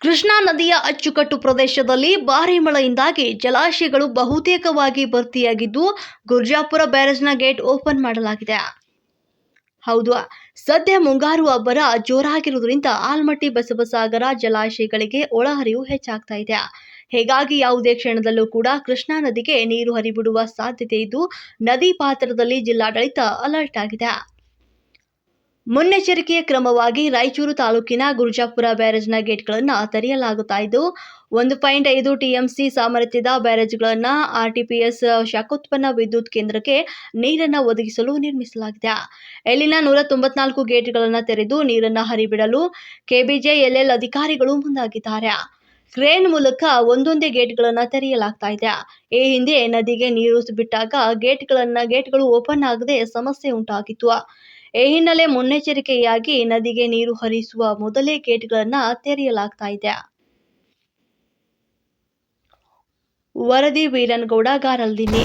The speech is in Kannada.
ಕೃಷ್ಣಾ ನದಿಯ ಅಚ್ಚುಕಟ್ಟು ಪ್ರದೇಶದಲ್ಲಿ ಭಾರಿ ಮಳೆಯಿಂದಾಗಿ ಜಲಾಶಯಗಳು ಬಹುತೇಕವಾಗಿ ಭರ್ತಿಯಾಗಿದ್ದು, ಗುರ್ಜಾಪುರ ಬ್ಯಾರೇಜ್ನ ಗೇಟ್ ಓಪನ್ ಮಾಡಲಾಗಿದೆ. ಹೌದು, ಸದ್ಯ ಮುಂಗಾರು ಅಬ್ಬರ ಜೋರಾಗಿರುವುದರಿಂದ ಆಲ್ಮಟ್ಟಿ ಬಸವಸಾಗರ ಜಲಾಶಯಗಳಿಗೆ ಒಳಹರಿವು ಹೆಚ್ಚಾಗ್ತಾ ಇದೆ. ಹೀಗಾಗಿ ಯಾವುದೇ ಕ್ಷಣದಲ್ಲೂ ಕೂಡ ಕೃಷ್ಣಾ ನದಿಗೆ ನೀರು ಹರಿಬಿಡುವ ಸಾಧ್ಯತೆ ಇದ್ದು, ನದಿ ಪಾತ್ರದಲ್ಲಿ ಜಿಲ್ಲಾಡಳಿತ ಅಲರ್ಟ್ ಆಗಿದೆ. ಮುನ್ನೆಚ್ಚರಿಕೆಯ ಕ್ರಮವಾಗಿ ರಾಯಚೂರು ತಾಲೂಕಿನ ಗುರುಜಾಪುರ ಬ್ಯಾರೇಜ್ನ ಗೇಟ್ಗಳನ್ನು ತೆರೆಯಲಾಗುತ್ತಾ ಇದ್ದು, ಒಂದು ಪಾಯಿಂಟ್ ಐದು ಟಿಎಂಸಿ ಸಾಮರ್ಥ್ಯದ ಬ್ಯಾರೇಜ್ಗಳನ್ನು ಆರ್ಟಿಪಿಎಸ್ ಶಾಖೋತ್ಪನ್ನ ವಿದ್ಯುತ್ ಕೇಂದ್ರಕ್ಕೆ ನೀರನ್ನು ಒದಗಿಸಲು ನಿರ್ಮಿಸಲಾಗಿದೆ. ಇಲ್ಲಿನ ನೂರ ತೊಂಬತ್ನಾಲ್ಕು ಗೇಟ್ಗಳನ್ನು ತೆರೆದು ನೀರನ್ನು ಹರಿಬಿಡಲು ಕೆಬಿಜೆ, ಎಲ್ಎಲ್ ಅಧಿಕಾರಿಗಳು ಮುಂದಾಗಿದ್ದಾರೆ. ಕ್ರೇನ್ ಮೂಲಕ ಒಂದೊಂದೇ ಗೇಟ್ಗಳನ್ನು ತೆರೆಯಲಾಗ್ತಾ ಇದೆ. ಈ ಹಿಂದೆ ನದಿಗೆ ನೀರು ಬಿಟ್ಟಾಗ ಗೇಟ್ಗಳನ್ನ, ಗೇಟ್ಗಳು ಓಪನ್ ಆಗದೆ ಸಮಸ್ಯೆ ಉಂಟಾಗಿತ್ತು. ಈ ಹಿನ್ನೆಲೆ ಮುನ್ನೆಚ್ಚರಿಕೆಯಾಗಿ ನದಿಗೆ ನೀರು ಹರಿಸುವ ಮೊದಲೇ ಗೇಟ್ಗಳನ್ನ ತೆರೆಯಲಾಗ್ತಾ ಇದೆ. ವರದಿ ವೀರನ್ಗೌಡ ಗಾರಲ್ದಿನ್ನಿ